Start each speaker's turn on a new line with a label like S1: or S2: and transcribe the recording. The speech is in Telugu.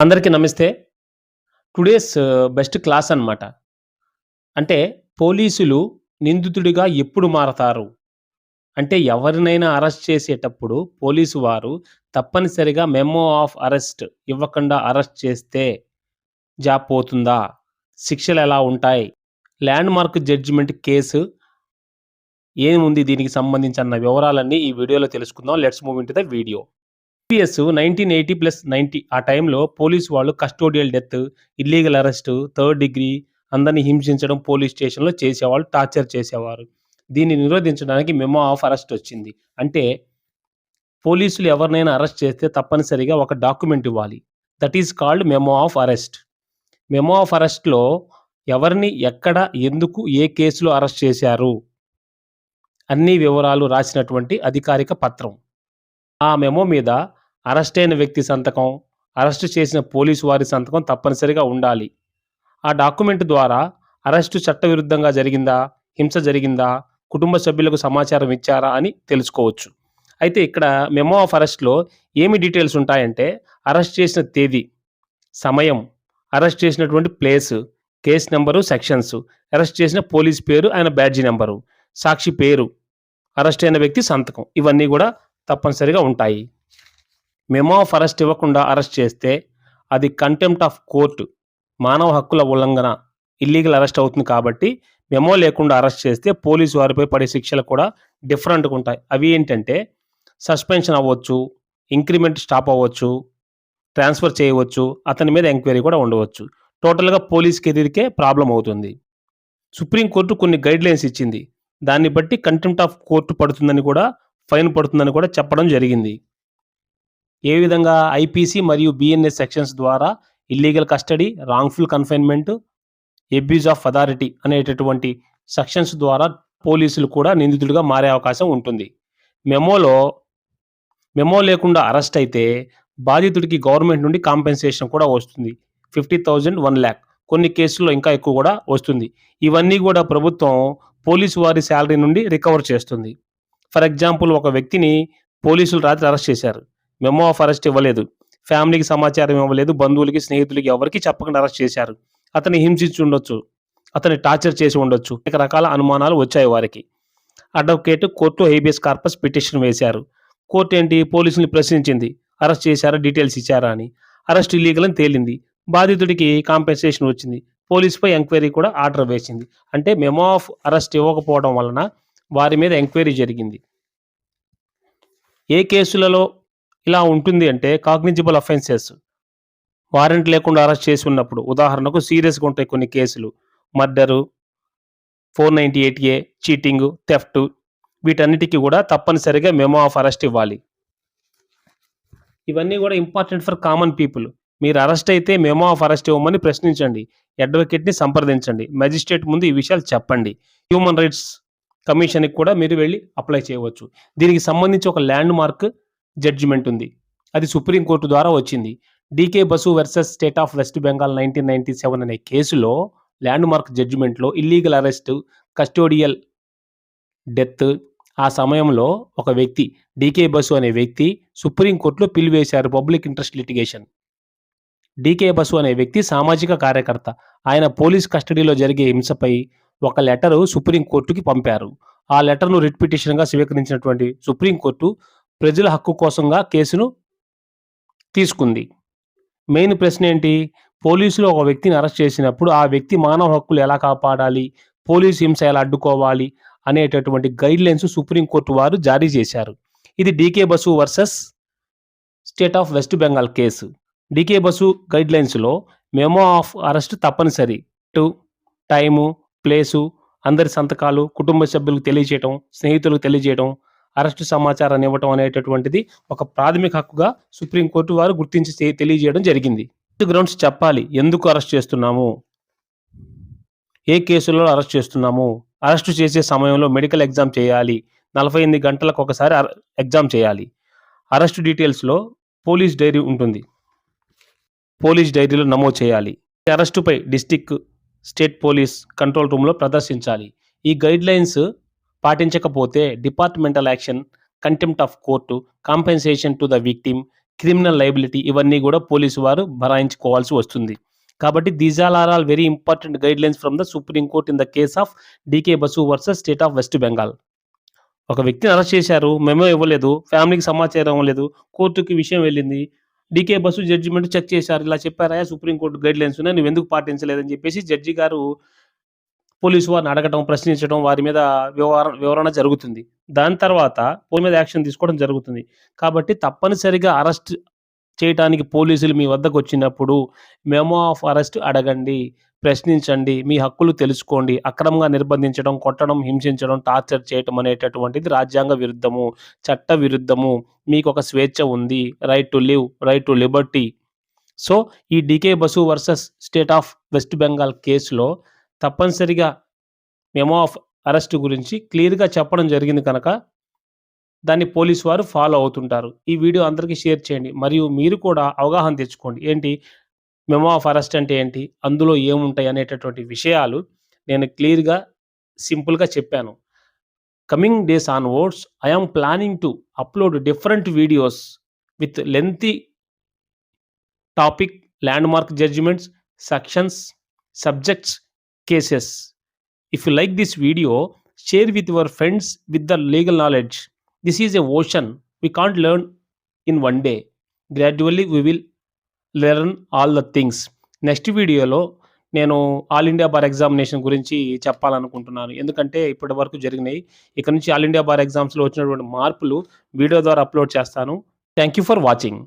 S1: అందరికీ నమస్తే. టుడేస్ బెస్ట్ క్లాస్ అన్నమాట. అంటే పోలీసులు నిందితుడిగా ఎప్పుడు మారతారు? అంటే ఎవరినైనా అరెస్ట్ చేసేటప్పుడు పోలీసు వారు తప్పనిసరిగా మెమో ఆఫ్ అరెస్ట్ ఇవ్వకుండా అరెస్ట్ చేస్తే జాబ్ పోతుందా? శిక్షలెలా ఉంటాయి? ల్యాండ్ మార్క్ జడ్జిమెంట్ కేసు ఏముంది దీనికి సంబంధించిన వివరాలన్నీ ఈ వీడియోలో తెలుసుకుందాం. Let's move into the video. Previous 1980+90 ఆ టైంలో పోలీసు వాళ్ళు custodial death, illegal arrest, third degree అందరిని హింసించడం పోలీస్ స్టేషన్‌లో చేసేవాళ్ళు. టార్చర్ చేసేవారు. దీన్ని నిరోధించడానికి మెమో ఆఫ్ అరెస్ట్ వచ్చింది. అంటే పోలీసులు ఎవరినైనా అరెస్ట్ చేస్తే తప్పనిసరిగా ఒక డాక్యుమెంట్ ఇవ్వాలి. That is called memo of arrest. Memo of అరెస్ట్‌లో ఎవరిని, ఎక్కడ, ఎందుకు, ఏ కేసులో అరెస్ట్ చేశారు? అన్ని వివరాలు రాసినటువంటి అధికారిక పత్రం. ఆ మెమో మీద అరెస్ట్ అయిన వ్యక్తి సంతకం, అరెస్ట్ చేసిన పోలీసు వారి సంతకం తప్పనిసరిగా ఉండాలి. ఆ డాక్యుమెంట్ ద్వారా అరెస్టు చట్టవిరుద్ధంగా జరిగిందా? హింస జరిగిందా? కుటుంబ సభ్యులకు సమాచారం ఇచ్చారా? అని తెలుసుకోవచ్చు. అయితే ఇక్కడ మెమో ఆఫ్ అరెస్ట్‌లో ఏమి డీటెయిల్స్ ఉంటాయంటే అరెస్ట్ చేసిన తేదీ, సమయం, అరెస్ట్ చేసినటువంటి place, case number sections, arrest చేసిన పోలీస్ పేరు, ఆయన బ్యాడ్జి నెంబరు సాక్షి పేరు, అరెస్ట్ అయిన వ్యక్తి సంతకం ఇవన్నీ కూడా తప్పనిసరిగా ఉంటాయి. మెమో ఆఫ్ అరెస్ట్ ఇవ్వకుండా అరెస్ట్ చేస్తే అది కంటెంప్ట్ ఆఫ్ కోర్ట్ మానవ హక్కుల ఉల్లంఘన ఇల్లీగల్ అరెస్ట్ అవుతుంది కాబట్టి మెమో లేకుండా అరెస్ట్ చేస్తే పోలీసు వారిపై పడే శిక్షలు కూడా డిఫరెంట్‌గా ఉంటాయి. అవి ఏంటంటే సస్పెన్షన్ అవ్వచ్చు, ఇంక్రిమెంట్ స్టాప్ అవ్వచ్చు, ట్రాన్స్‌ఫర్ చేయవచ్చు, అతని మీద ఎంక్వైరీ కూడా ఉండవచ్చు. టోటల్‌గా పోలీస్కి ఎదిరికే ప్రాబ్లం అవుతుంది. సుప్రీంకోర్టు కొన్ని గైడ్‌లైన్స్ ఇచ్చింది. దాన్ని బట్టి కంటెంప్ట్ ఆఫ్ కోర్టు పడుతుందని కూడా ఫైన్ పడుతుందని కూడా చెప్పడం జరిగింది. ఏ విధంగా ఐపీసీ మరియు బీఎన్ఎస్ సెక్షన్స్ ద్వారా illegal custody, wrongful confinement, abuse of authority అనేటటువంటి సెక్షన్స్ ద్వారా పోలీసులు కూడా నిందితుడిగా మారే అవకాశం ఉంటుంది. మెమోలో మెమో లేకుండా అరెస్ట్ అయితే బాధితుడికి గవర్నమెంట్ నుండి కాంపెన్సేషన్ కూడా వస్తుంది. ఫిఫ్టీ థౌజండ్ వన్ ల్యాక్ కొన్ని కేసుల్లో ఇంకా ఎక్కువ కూడా వస్తుంది. ఇవన్నీ కూడా ప్రభుత్వం పోలీసు వారి శాలరీ నుండి రికవర్ చేస్తుంది. ఫర్ ఎగ్జాంపుల్ ఒక వ్యక్తిని పోలీసులు రాత్రి అరెస్ట్ చేశారు. మెమో ఆఫ్ అరెస్ట్ ఇవ్వలేదు. ఫ్యామిలీకి సమాచారం ఇవ్వలేదు. బంధువులకి, స్నేహితులకి ఎవరికి చెప్పకుండా అరెస్ట్ చేశారు. అతన్ని హింసించి ఉండొచ్చు. అతన్ని టార్చర్ చేసి ఉండొచ్చు. అనేక రకాల అనుమానాలు వచ్చాయి వారికి. Advocate court habeas corpus petition వేశారు. కోర్టు ఏంటి పోలీసుల్ని ప్రశ్నించింది. అరెస్ట్ చేశారా? డీటెయిల్స్ ఇచ్చారా అని. అరెస్ట్ ఇల్లీగల్ అని తేలింది. బాధితుడికి కాంపెన్సేషన్ వచ్చింది. పోలీస్‌పై ఎంక్వైరీ కూడా ఆర్డర్ వేసింది. అంటే మెమో ఆఫ్ అరెస్ట్ ఇవ్వకపోవడం వలన వారి మీద ఎంక్వైరీ జరిగింది. ఏ కేసులలో ఇలా ఉంటుంది అంటే కాగ్నిజిబుల్ అఫెన్సెస్ వారెంట్ లేకుండా అరెస్ట్ చేసి ఉన్నప్పుడు ఉదాహరణకు సీరియస్‌గా ఉంటాయి కొన్ని కేసులు. మర్డరు, 498 ఏ, చీటింగ్, థెఫ్ట్ వీటన్నిటికీ కూడా తప్పనిసరిగా మెమో ఆఫ్ అరెస్ట్ ఇవ్వాలి. ఇవన్నీ కూడా ఇంపార్టెంట్ ఫర్ కామన్ పీపుల్. మీరు అరెస్ట్ అయితే మెమో ఆఫ్ అరెస్ట్ ఇవ్వమని ప్రశ్నించండి. అడ్వకేట్‌ని సంప్రదించండి. మెజిస్ట్రేట్ ముందు ఈ విషయాలు చెప్పండి. హ్యూమన్ రైట్స్ కమిషన్‌కి కూడా మీరు వెళ్ళి అప్లై చేయవచ్చు. దీనికి సంబంధించి ఒక ల్యాండ్ మార్క్ జడ్జిమెంట్ ఉంది. అది సుప్రీంకోర్టు ద్వారా వచ్చింది. D K Basu versus state of West Bengal 1997 అనే కేసులో ల్యాండ్ మార్క్ జడ్జిమెంట్‌లో ఇల్లీగల్ అరెస్ట్, కస్టోడియల్ డెత్ ఆ సమయంలో ఒక వ్యక్తి డీకే బసు అనే వ్యక్తి supreme పిలివేశారు public interest litigation. D K Basu అనే వ్యక్తి సామాజిక కార్యకర్త. ఆయన పోలీస్ కస్టడీలో జరిగే హింసపై ఒక లెటరు సుప్రీంకోర్టుకి పంపారు. ఆ లెటర్‌ను రిట్ పిటిషన్‌గా స్వీకరించినటువంటి సుప్రీం కోర్టు ప్రజల హక్కు కోసంగా కేసును తీసుకుంది. మెయిన్ ప్రశ్న ఏంటి? పోలీసులు ఒక వ్యక్తిని అరెస్ట్ చేసినప్పుడు ఆ వ్యక్తి మానవ హక్కులు ఎలా కాపాడాలి? పోలీస్ హింస ఎలా అడ్డుకోవాలి? అనేటటువంటి గైడ్‌లైన్స్ సుప్రీం కోర్ట్ వారు జారీ చేశారు. ఇది D K Basu versus state of West Bengal case. D K Basu గైడ్‌లైన్స్‌లో memo of arrest తప్పనిసరి. టు టైము, ప్లేసు, అందరి సంతకాలు, కుటుంబ సభ్యులకు తెలియజేయటం, స్నేహితులకు తెలియజేయడం, అరెస్టు సమాచారాన్ని ఇవ్వటం అనేటటువంటిది ఒక ప్రాథమిక హక్కుగా సుప్రీంకోర్టు వారు గుర్తించి తెలియజేయడం జరిగింది. గ్రౌండ్స్ చెప్పాలి. ఎందుకు అరెస్ట్ చేస్తున్నాము? ఏ కేసులో అరెస్ట్ చేస్తున్నాము? అరెస్టు చేసే సమయంలో మెడికల్ ఎగ్జామ్ చేయాలి. 48 గంటలకు ఒకసారి ఎగ్జామ్ చేయాలి. అరెస్ట్ డీటెయిల్స్‌లో పోలీస్ డైరీ ఉంటుంది. పోలీస్ డైరీలో నమోదు చేయాలి. అరెస్టుపై డిస్టిక్ స్టేట్ పోలీస్ కంట్రోల్ రూమ్‌లో ప్రదర్శించాలి. ఈ గైడ్‌లైన్స్ పాటించకపోతే departmental action, contempt of court compensation to the victim, criminal liability ఇవన్నీ కూడా పోలీసు వారు భరాయించుకోవాల్సి వస్తుంది. కాబట్టి these all are all very important guidelines from the supreme court in the case of D K Basu versus state of West Bengal. ఒక వ్యక్తిని అరెస్ట్ చేశారు. మెమో ఇవ్వలేదు. ఫ్యామిలీకి సమాచారం ఇవ్వలేదు. కోర్టుకి విషయం వెళ్ళింది. డీకే బసు జడ్జిమెంట్ చెక్ చేశారు. ఇలా చెప్పారా సుప్రీం గైడ్ లైన్స్ ఉన్నాయి. నువ్వెందుకు పాటించలేదని చెప్పేసి జడ్జి గారు పోలీసు వారిని అడగటం, ప్రశ్నించడం, వారి మీద వివర వివరణ జరుగుతుంది. దాని తర్వాత పోలీసు మీద యాక్షన్ తీసుకోవడం జరుగుతుంది. కాబట్టి తప్పనిసరిగా అరెస్ట్ చేయటానికి పోలీసులు మీ వద్దకు వచ్చినప్పుడు మెమో ఆఫ్ అరెస్ట్ అడగండి. ప్రశ్నించండి. మీ హక్కులు తెలుసుకోండి. అక్రమంగా నిర్బంధించడం, కొట్టడం, హింసించడం, టార్చర్ చేయటం అనేటటువంటిది రాజ్యాంగ విరుద్ధము. చట్ట విరుద్ధము. మీకు ఒక స్వేచ్ఛ ఉంది. Right to live, right to liberty. So, ఈ D K Basu versus state of West Bengal కేసులో తప్పనిసరిగా మెమో ఆఫ్ అరెస్ట్ గురించి క్లియర్‌గా చెప్పడం జరిగింది కనుక దాన్ని పోలీసు వారు ఫాలో అవుతుంటారు. ఈ వీడియో అందరికీ షేర్ చేయండి. మరియు మీరు కూడా అవగాహన తెచ్చుకోండి. ఏంటి మెమో ఆఫ్ అరెస్ట్ అంటే ఏంటి? అందులో ఏముంటాయి అనేటటువంటి విషయాలు నేను క్లియర్‌గా, సింపుల్‌గా చెప్పాను. Coming days onwards I'm planning to upload different videos with lengthy topic, landmark judgments, sections, subjects, cases. If you like this video, share with your friends with the legal knowledge. This is a ocean. We can't learn in one day. Gradually we will learn all the things. Next వీడియోలో నేను ఆల్ ఇండియా బార్ ఎగ్జామినేషన్ గురించి చెప్పాలనుకుంటున్నాను. ఎందుకంటే ఇప్పటి వరకు జరిగినాయి ఇక నుంచి ఆల్ ఇండియా బార్ ఎగ్జామ్స్‌లో వచ్చినటువంటి మార్పులు వీడియో ద్వారా అప్‌లోడ్ చేస్తాను. Thank you for watching.